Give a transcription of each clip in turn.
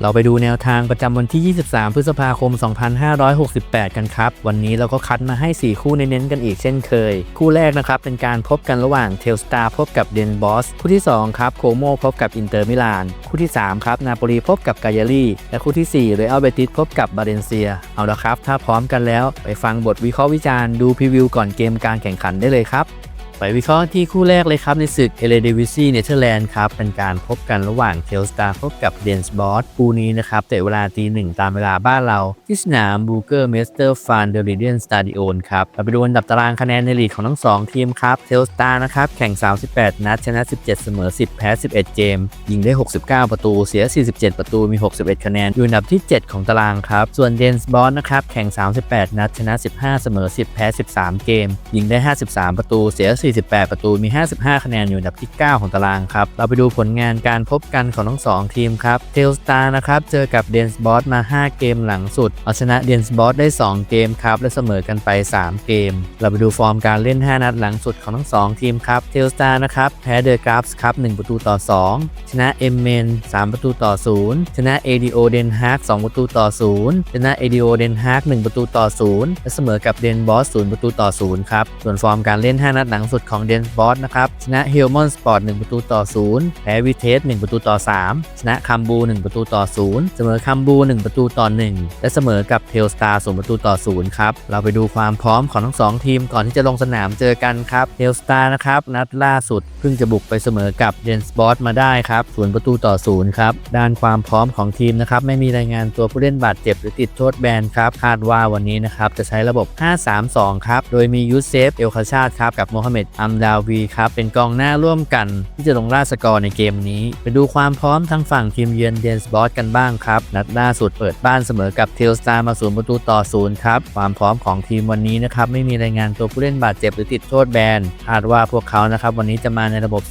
เราไปดูแนวทางประจำวันที่ 23 พฤษภาคม 2568 กันครับ วันนี้เราก็คัดมาให้ 4 คู่เน้นๆกันอีกเช่นเคย คู่แรกนะครับ เป็นการพบกันระหว่างเทลสตาร์พบกับเดนบอสคู่ที่ 2 ครับ โคโมพบกับอินเตอร์มิลาน คู่ที่ 3 ครับ นาโปลีพบกับกายาลีและคู่ที่4เรอัลเบติสพบกับบาเลนเซีย เอาละครับ ถ้าพร้อมกันแล้ว ไปฟังบทวิเคราะห์วิจารณ์ดูพรีวิวก่อนเกมการแข่งขันได้เลยครับ ไปวิเคราะห์ที่คู่แรกเลยครับ ในศึกเอเลเดวิซีเนเธอร์แลนด์ครับ เป็นการพบกันระหว่างเทลสตาร์พบกับเดนส์บอสคู่นี้นะครับเตะเวลาตีหนึ่งตามเวลาบ้านเรา ที่สนามบูเกอร์เมสเตอร์ฟานเดอริเดียนสตาดิโอนครับเราไปดูอันดับตารางคะแนนในลีกของทั้ง 2 ทีมครับเทลสตาร์นะครับแข่ง 38 นัดชนะ 17 เสมอ 10 แพ้ 11 เกม ยิงได้ 69 ประตูเสีย 47 ประตูมี 61 คะแนนอยู่อันดับที่ 7 ของตารางครับส่วนเดนส์บอสนะครับแข่ง 38 นัดชนะ 15 เสมอ 10 แพ้ 13 เกม ยิงได้ 53 ประตูเสีย48 ประตูมี 55 คะแนนอยู่อันดับที่ 9 ของตารางครับ เราไปดูผลงานการพบกันของทั้ง 2 ทีมครับเทลสตาร์นะครับเจอกับเดนส์บอสมา 5 เกมหลังสุด เอาชนะเดนส์บอสได้ 2 เกมครับ และเสมอกันไป 3 เกม เราไปดูฟอร์มการเล่น 5 นัดหลังสุดของทั้ง 2 ทีมครับเทลสตาร์นะครับแพ้เดอะกราฟส์ครับ 1 ประตูต่อ 2 ชนะเอมเมน3 ประตูต่อ 0 ชนะเอดีโอเดนฮาร์ก2ประตูต่อ 0 ชนะเอดีโอเดนฮาร์ก1ประตูต่อ 0 และเสมอกับเดนบอส0ประตูต่อ 0 ครับ ส่วนฟอร์มการเล่น 5 นัดหลังสุดของเดนบอสนะครับ ชนะเฮลมอนสปอร์ต1ประตูต่อ 0 แพ้วิเทส 1 ประตูต่อ 3 ชนะคัมบู 1 ประตูต่อ 0 เสมอคัมบู 1 ประตูต่อ 1 และเสมอกับเทลสตาร์0ประตูต่อ 0 ครับ เราไปดูความพร้อมของทั้ง 2 ทีมก่อนที่จะลงสนามเจอกันครับ เทลสตาร์นะครับ นัดล่าสุดเพิ่งจะบุกไปเสมอกับเดนสปอร์ตมาได้ครับ0ประตูต่อ 0 ครับ ด้านความพร้อมของทีมนะครับไม่มีรายงานตัวผู้เล่นบาดเจ็บหรือติดโทษแบนครับคาดว่าวันนี้นะครับจะใช้ระบบ 5-3-2 ครับ โดยมียูเซฟเอลคาชาดครับกับโมฮัมเหม็ดอัมดาวีครับเป็นกองหน้าร่วมกัน ที่จะลงล่าสกอร์ในเกมนี้ ไปดูความพร้อมทางฝั่งทีมเยือนเดนส์บอสกันบ้างครับ นัดล่าสุดเปิดบ้านเสมอกับเทลสตาร์มาศูนย์ประตูต่อศูนย์ครับความพร้อมของทีมวันนี้นะครับไม่มีรายงานตัวผู้เล่นบาดเจ็บหรือติดโทษแบนคาดว่าพวกเขานะครับวันนี้จะมาในระบบ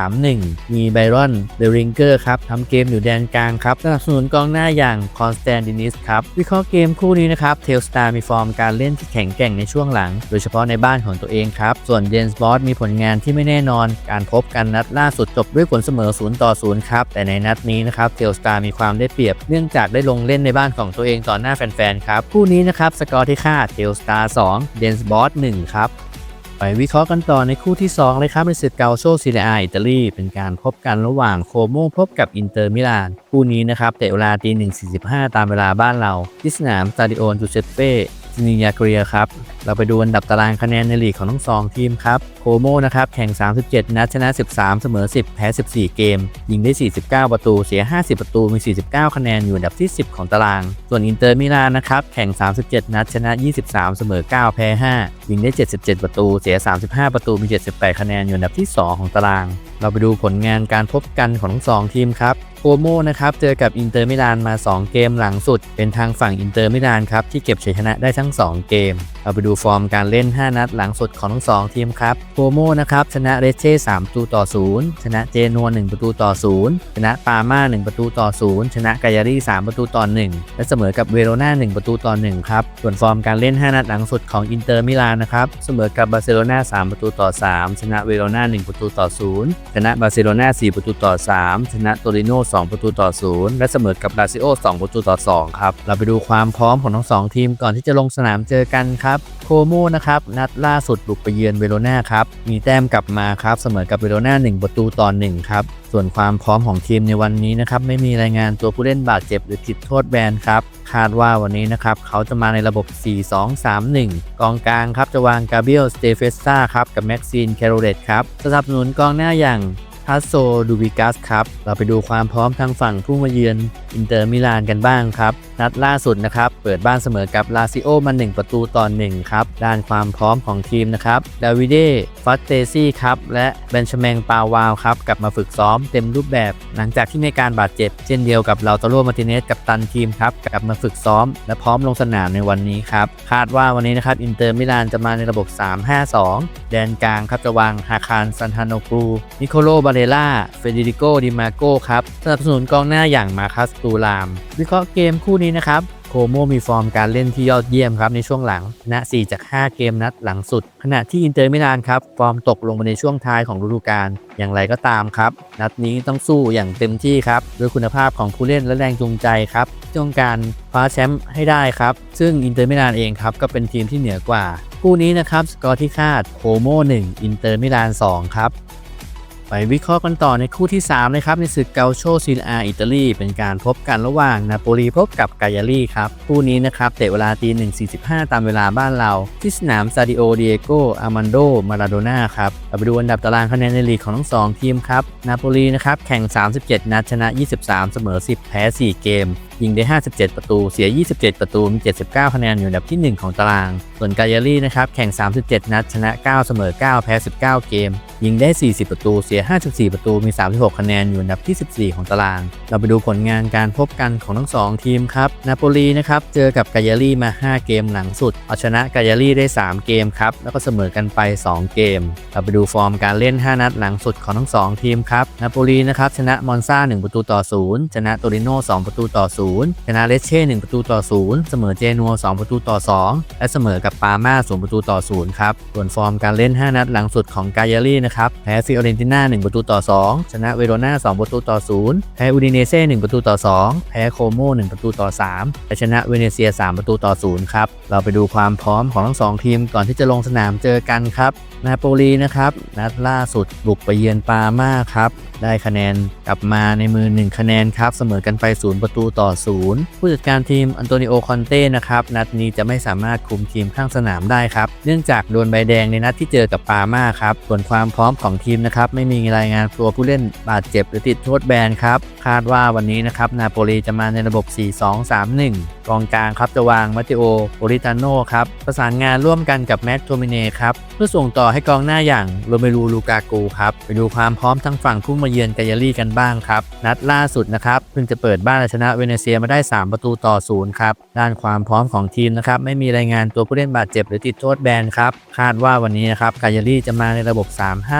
4-2-3-1 มีไบรอนเดริงเกอร์ครับทำเกมอยู่แดนกลางครับสนับสนุนกองหน้าอย่างคอนสแตนดินิสครับวิเคราะห์เกมคู่นี้นะครับเทลสตาร์มีฟอร์มการเล่นที่แข็งแกร่งในช่วงหลัง โดยเฉพาะในบ้านของตัวเองครับส่วนเดนส์บอสมีผลงานที่ไม่แน่นอน การพบกันนัดล่าสุดจบด้วยผลเสมอ0ต่อ0ครับ แต่ในนัดนี้นะครับเทลสตาร์มีความได้เปรียบ เนื่องจากได้ลงเล่นในบ้านของตัวเองต่อหน้าแฟนๆครับคู่นี้นะครับสกอร์ที่คาดเทลสตาร์2เดนส์บอส1ครับไปวิเคราะห์กันต่อในคู่ที่ 2 เลยครับในศึกเกาโซซีเรียอิตาลี เป็นการพบกันระหว่างโคโมพบกับอินเตอร์มิลาน คู่นี้นะครับเตะเวลาตี1.45 ตามเวลาบ้านเรา ที่สนามสตาดิโอจูเซปเป้ ซินิยาเกรียครับ เราไปดูอันดับตารางคะแนนในลีกของทั้ง2ทีมครับ โคโมนะครับ แข่ง 37 นัดชนะ 13 เสมอ 10 แพ้ 14 เกม ยิงได้ 49 ประตู เสีย 50 ประตู มี 49 คะแนนอยู่อันดับที่ 10 ของตาราง ส่วนอินเตอร์มิลานนะครับ แข่ง 37 นัดชนะ 23 เสมอ 9 แพ้ 5 ยิงได้ 77 ประตู เสีย 35 ประตู มี 78 คะแนนอยู่อันดับที่ 2 ของตาราง เราไปดูผลงานการพบกันของทั้ง2ทีมครับ โอโมนะครับเจอกับอินเตอร์มิลานมา 2 เกมหลังสุด เป็นทางฝั่งอินเตอร์มิลานครับที่เก็บชัยชนะได้ทั้ง 2 เกม เราไปดูฟอร์มการเล่น 5 นัดหลังสุดของทั้ง 2 ทีมครับโคโมนะครับชนะเรเช่3ประตูต่อ 0 ชนะเจนัว1ประตูต่อ 0 ชนะปาม่า1ประตูต่อ 0 ชนะกายารี3ประตูต่อ 1 และเสมอกับเวโรนา1ประตูต่อ 1 ครับ ส่วนฟอร์มการเล่น 5 นัดหลังสุดของอินเตอร์มิลานนะครับเสมอกับบาร์เซโลนา3ประตูต่อ 3 ชนะเวโรนา1ประตูต่อ 0 ชนะบาร์เซโลนา4ประตูต่อ 3 ชนะโตริโน2ประตูต่อ 0 และเสมอกับลาซิโอ2ประตูต่อ 2 ครับ เราไปดูความพร้อมของทั้ง2ทีมก่อนที่จะลงสนามเจอกันครับโคโมนะครับนัดล่าสุดบุกไปเยือนเวโรนาครับมีแต้มกลับมาครับเสมอกับเวโรนา1 ประตูต่อ1ครับส่วนความพร้อมของทีมในวันนี้นะครับไม่มีรายงานตัวผู้เล่นบาดเจ็บหรือติดโทษแบนครับคาดว่าวันนี้นะครับเขาจะมาในระบบ 4-2-3-1 กองกลางครับจะวางกาเบียลสเตเฟสซาครับกับแม็กซีนแคโรเลตครับสนับสนุนกองหน้าอย่างทัสโซดูบิกัสครับ เราไปดูความพร้อมทางฝั่งผู้มาเยือน อินเตอร์มิลานกันบ้างครับ นัดล่าสุดนะครับ เปิดบ้านเสมอกับลาซิโอมา 1 ประตูต่อ1ครับ ด้านความพร้อมของทีมนะครับดาวิเดฟัตเตซี่ครับ และเบนชแมงปาวาวครับ กลับมาฝึกซ้อมเต็มรูปแบบ หลังจากที่มีการบาดเจ็บ เช่นเดียวกับเราตาโรมาติเนสกับตันทีมครับกลับมาฝึกซ้อม และพร้อมลงสนามในวันนี้ครับคาดว่าวันนี้นะครับอินเตอร์มิลานจะมาในระบบ 3-5-2 แดนกลางครับจะวางฮาคารซันทานโนกรูนิโคโลบาเรล่าเฟเดริโกดิมาโกครับสนับสนุนกองหน้าอย่างมาคัสตูราม วิเคราะห์เกมคู่นี้นะครับโคโมมีฟอร์มการเล่นที่ยอดเยี่ยมครับในช่วงหลังชนะ 4 จาก 5 เกมนัดหลังสุด ขณะที่อินเตอร์มิลานครับ ฟอร์มตกลงมาในช่วงท้ายของฤดูกาลอย่างไรก็ตามครับ นัดนี้ต้องสู้อย่างเต็มที่ครับด้วยคุณภาพของผู้เล่นและแรงจูงใจครับต้องการคว้าแชมป์ให้ได้ครับ ซึ่งอินเตอร์มิลานเองครับก็เป็นทีมที่เหนือกว่า คู่นี้นะครับสกอร์ที่คาดโคโม1อินเตอร์มิลาน2ครับ ไปวิเคราะห์กันต่อในคู่ที่ 3 นะครับ ในศึกเกาโชซิลอาอิตาลี เป็นการพบกันระหว่างนาโปลีพบกับกายาลีครับ คู่นี้นะครับ เตะเวลาตี1.45ตามเวลาบ้านเรา ที่สนามซาดิโอเดียโกอามันโดมาราโดนาครับเราไปดูอันดับตารางคะแนนในลีกของทั้ง2ทีมครับนาโปลีนะครับแข่ง 37 นัดชนะ 23 เสมอ 10 แพ้ 4 เกมยิงได้ 57 ประตู เสีย 27 ประตู มี 79 คะแนนอยู่อันดับที่ 1 ของตาราง ส่วนกายาลีนะครับ แข่ง 37 นัด ชนะ 9 เสมอ 9 แพ้ 19 เกม ยิงได้ 40 ประตู เสีย 54 ประตู มี 36 คะแนนอยู่อันดับที่ 14 ของตาราง เราไปดูผลงานการพบกันของทั้ง 2 ทีมครับ นาโปลีนะครับ เจอกับกายาลีมา 5 เกมหลังสุด เอาชนะกายาลีได้ 3 เกมครับ แล้วก็เสมอกันไป 2 เกม เราไปดูฟอร์มการเล่น 5 นัดหลังสุดของทั้ง 2 ทีมครับ นาโปลีนะครับ ชนะมอนซา1ประตูต่อ 0 ชนะโตริโน่2ประตูต่อ0ชนะเลสเช่1ประตูต่อ 0 เสมอเจนัว2ประตูต่อ 2 และเสมอกับปาม่า0ประตูต่อ 0 ครับ ส่วนฟอร์มการเล่น 5 นัดหลังสุดของกายาลีนะครับ แพ้ฟิโอเรนติน่า 1 ประตูต่อ 2 ชนะเวโรนา2ประตูต่อ 0 แพ้อูดิเนเซ่1ประตูต่อ 2 แพ้โคโม1ประตูต่อ 3 และชนะเวเนเซีย 3 ประตูต่อ 0 ครับ เราไปดูความพร้อมของทั้ง2ทีมก่อนที่จะลงสนามเจอกันครับนาโปลีนะครับนัดล่าสุดบุกไปเยือนปาม่าครับ ได้คะแนนกลับมาในมือ 1 คะแนนครับ เสมอกันไป 0 ประตูต่อ0ผู้จัดการทีมอันโตนิโอคอนเต้นะครับนัดนี้จะไม่สามารถคุมทีมข้างสนามได้ครับ เนื่องจากโดนใบแดงในนัดที่เจอกับปาม่าครับส่วนความพร้อมของทีมนะครับไม่มีรายงานตัวผู้เล่นบาดเจ็บหรือติดโทษแบนครับคาดว่าวันนี้นะครับนาโปลีจะมาในระบบ 4-2-3-1กองกลางครับจะวางมาติโอโอริตาโนครับประสานงานร่วมกันกับแมตโทมิเน่ครับเพื่อส่งต่อให้กองหน้าอย่างโรเมรูลูกากูครับไปดูความพร้อมทั้งฝั่งผู้มาเยือนกายาลีกันบ้างครับนัดล่าสุดนะครับเพิ่งจะเปิดบ้านเอาชนะเวเนเซียมาได้ 3 ประตูต่อศูนย์ครับด้านความพร้อมของทีมนะครับไม่มีรายงานตัวผู้เล่นบาดเจ็บหรือติดโทษแบนครับคาดว่าวันนี้นะครับกายาลีจะมาในระบบ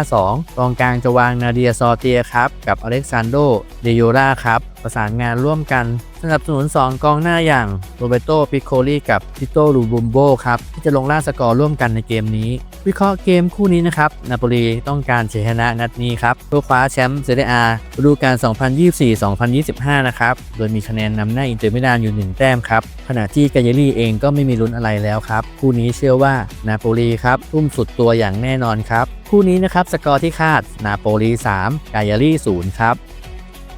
3-5-2 กองกลางจะวางนาเดียซอเตียครับกับอเล็กซานโดเดโยราครับประสานงานร่วมกัน สนับสนุน 2 กองหน้าอย่างโรเบโตปิโคลีกับทิโตลูบุมโบครับ ที่จะลงล่าสกอร์ร่วมกันในเกมนี้ วิเคราะห์เกมคู่นี้นะครับ นาโปลีต้องการชนะนัดนี้ครับ เพื่อคว้าแชมป์เซเรียอาฤดูกาล 2024-2025 นะครับ โดยมีคะแนนนำหน้าอินเตอร์มิลานอยู่ 1 แต้มครับ ขณะที่กายาลีเองก็ไม่มีลุ้นอะไรแล้วครับ คู่นี้เชื่อว่านาโปลีครับทุ่มสุดตัวอย่างแน่นอนครับ คู่นี้นะครับสกอร์ที่คาดนาโปลี 3 กายาลี0ครับ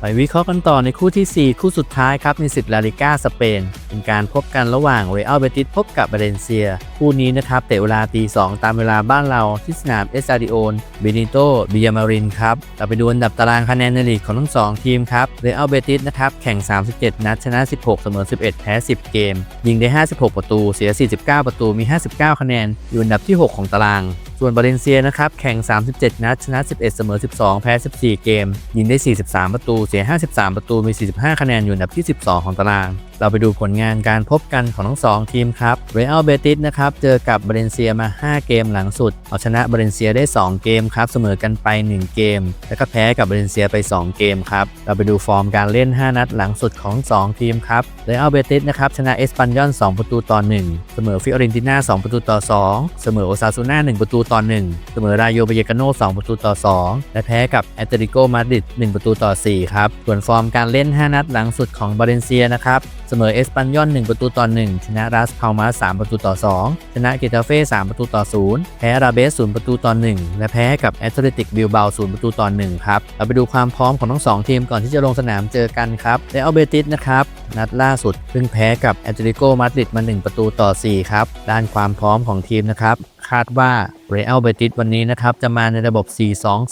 ไปวิเคราะห์กันต่อในคู่ที่ 4 คู่สุดท้ายครับในศึกลาลิก้าสเปน เป็นการพบกันระหว่างเรอัลเบติสพบกับบาเลนเซีย คู่นี้นะครับเตะเวลาตี2ตามเวลาบ้านเราที่สนามเอสตาดิโอนเบนิโตบิยามารินครับเราไปดูอันดับตารางคะแนนในลีกของทั้ง 2 ทีมครับเรอัลเบติสนะครับแข่ง 37 นัดชนะ 16 เสมอ 11 แพ้ 10 เกม ยิงได้ 56 ประตู เสีย 49 ประตูมี 59 คะแนนอยู่อันดับที่ 6 ของตาราง ส่วนบาเลนเซียนะครับ แข่ง 37 นัด ชนะ 11 เสมอ 12 แพ้ 14 เกม ยิงได้ 43 ประตู เสีย 53 ประตู มี 45 คะแนนอยู่อันดับที่ 12 ของตาราง เราไปดูผลงานการพบกันของทั้ง2ทีมครับเรอัลเบติสนะครับเจอกับบาเลนเซียมา 5 เกมหลังสุด เอาชนะบาเลนเซียได้ 2 เกมครับเสมอกันไป 1 เกม แล้วก็แพ้กับบาเลนเซียไป 2 เกมครับเราไปดูฟอร์มการเล่น 5 นัดหลังสุดของ 2 ทีมครับเรอัลเบติสนะครับชนะเอสปันยอน 2 ประตูต่อ 1 เสมอฟิออเรนติน่า 2 ประตูต่อ 2 เสมอโอซาซูน่า 1 ประตูต่อ 1 เสมอรายโยเบเยกาโน่2ประตูต่อ 2 และแพ้กับแอตเลติโกมาดริด1ประตูต่อ4ครับส่วนฟอร์มการเล่น 5 นัดหลังสุดของบาเลนเซียนะครับเสมอเอสปันยอน 1 ประตูต่อ 1 ชนะรัสพาลมาส3ประตูต่อ 2 ชนะเกตาเฟ่3ประตูต่อ 0 แพ้ราเบส 0 ประตูต่อ 1 และแพ้กับแอตเลติกบิลเบา0ประตูต่อ 1 ครับ เราไปดูความพร้อมของทั้ง 2 ทีมก่อนที่จะลงสนามเจอกันครับเรอัลเบติสนะครับนัดล่าสุดเพิ่งแพ้กับแอตเลติโกมาดริดมา 1 ประตูต่อ 4 ครับ ด้านความพร้อมของทีมนะครับคาดว่าเรอัลเบติสวันนี้นะครับ จะมาในระบบ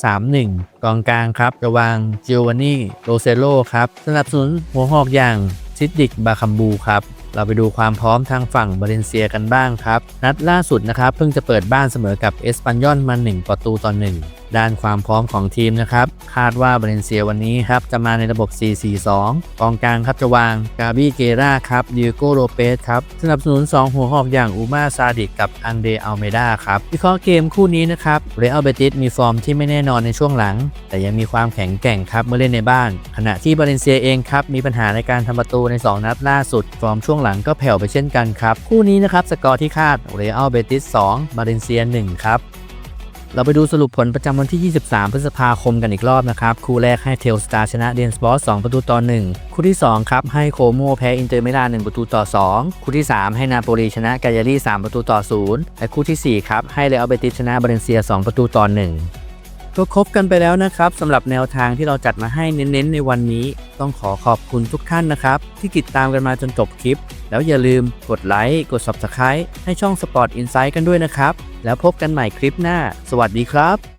4-2-3-1 กองกลางครับ ระวางจิโอวานนี่โรเซโลครับ สนับสนุนหัวหอกอย่าง ซิดดิกบาคัมบูครับ เราไปดูความพร้อมทางฝั่งบาเลนเซียกันบ้างครับ นัดล่าสุดนะครับ เพิ่งจะเปิดบ้านเสมอกับเอสปันยอนมา1ประตูต่อ1ด้านความพร้อมของทีมนะครับ คาดว่าบาเลนเซียวันนี้ครับจะมาในระบบ 4-4-2 กองกลางครับจะวางกาบีเกราครับดิโกโรเปสครับ สนับสนุน 2 หัวหอกอย่างอูมาซาดิกกับอันเดอัลเมดาครับวิเคราะห์เกมคู่นี้นะครับเรอัลเบติสมีฟอร์มที่ไม่แน่นอนในช่วงหลัง แต่ยังมีความแข็งแกร่งครับเมื่อเล่นในบ้าน ขณะที่บาเลนเซียเองครับมีปัญหาในการทำประตูใน 2 นัดล่าสุดฟอร์มช่วงหลังก็แผ่วไปเช่นกันครับ คู่นี้นะครับสกอร์ที่คาดเรอัลเบติส2บาเลนเซีย1ครับเราไปดูสรุปผลประจำวันที่ 23 พฤษภาคมกันอีกรอบนะครับ คู่แรกให้เทลสตาร์ชนะเดนสปอร์ต2ประตูต่อ 1 คู่ที่ 2 ครับ ให้โคโมแพ้อินเตอร์มิลาน1ประตูต่อ 2 คู่ที่ 3 ให้นาโปลีชนะกายารี3ประตูต่อ 0 และคู่ทีสี่4 ครับ ให้เรอัลเบติสชนะบาเลนเซีย 2 ประตูต่อ 1 ก็ครบกันไปแล้วนะครับสำหรับแนวทางที่เราจัดมาให้เน้นๆ ในวันนี้ ต้องขอขอบคุณทุกท่านนะครับ ที่ติดตามกันมาจนจบคลิป แล้วอย่าลืมกดไลค์กด Subscribe ให้ช่อง Sport Insight กันด้วยนะครับ แล้วพบกันใหม่คลิปหน้า สวัสดีครับ